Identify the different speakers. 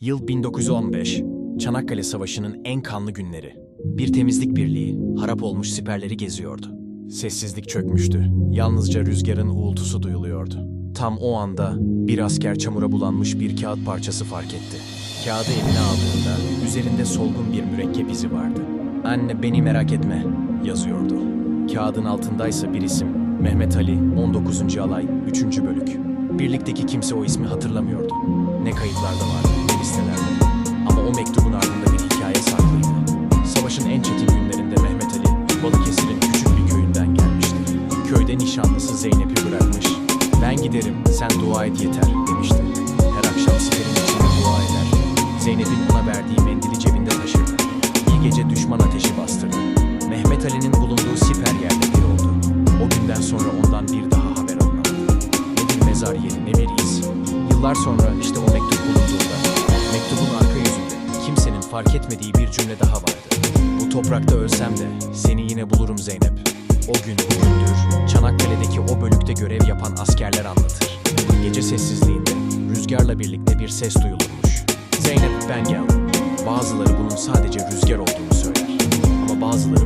Speaker 1: Yıl 1915. Çanakkale Savaşı'nın en kanlı günleri. Bir temizlik birliği harap olmuş siperleri geziyordu. Sessizlik çökmüştü. Yalnızca rüzgarın uğultusu duyuluyordu. Tam o anda bir asker çamura bulanmış bir kağıt parçası fark etti. Kağıdı eline aldığında üzerinde solgun bir mürekkep izi vardı. Anne beni merak etme yazıyordu. Kağıdın altındaysa bir isim Mehmet Ali 19. Alay 3. Bölük. Birlikteki kimse o ismi hatırlamıyordu. Ne kayıtlarda vardı o mektubun ardında bir hikaye saklıydı. Savaşın en çetin günlerinde Mehmet Ali Balıkesir'in küçük bir köyünden gelmişti. Köyde nişanlısı Zeynep'i bırakmış. Ben giderim sen dua et yeter demişti. Her akşam siperin içinde dua eder. Zeynep'in ona verdiği mendili cebinde taşırdı. Bir gece düşman ateşi bastırdı. Mehmet Ali'nin bulunduğu siper yerde bir oldu. O günden sonra ondan bir daha haber alınamadı. Ne bir mezar yeri ne bir iz. Yıllar sonra işte o mektup bulunduğunda fark etmediği bir cümle daha vardı. Bu toprakta ölsem de seni yine bulurum Zeynep. O gün bugündür Çanakkale'deki o bölükte görev yapan askerler anlatır. Gece sessizliğinde rüzgarla birlikte bir ses duyulurmuş. Zeynep ben geldim. Bazıları bunun sadece rüzgar olduğunu söyler. Ama bazıları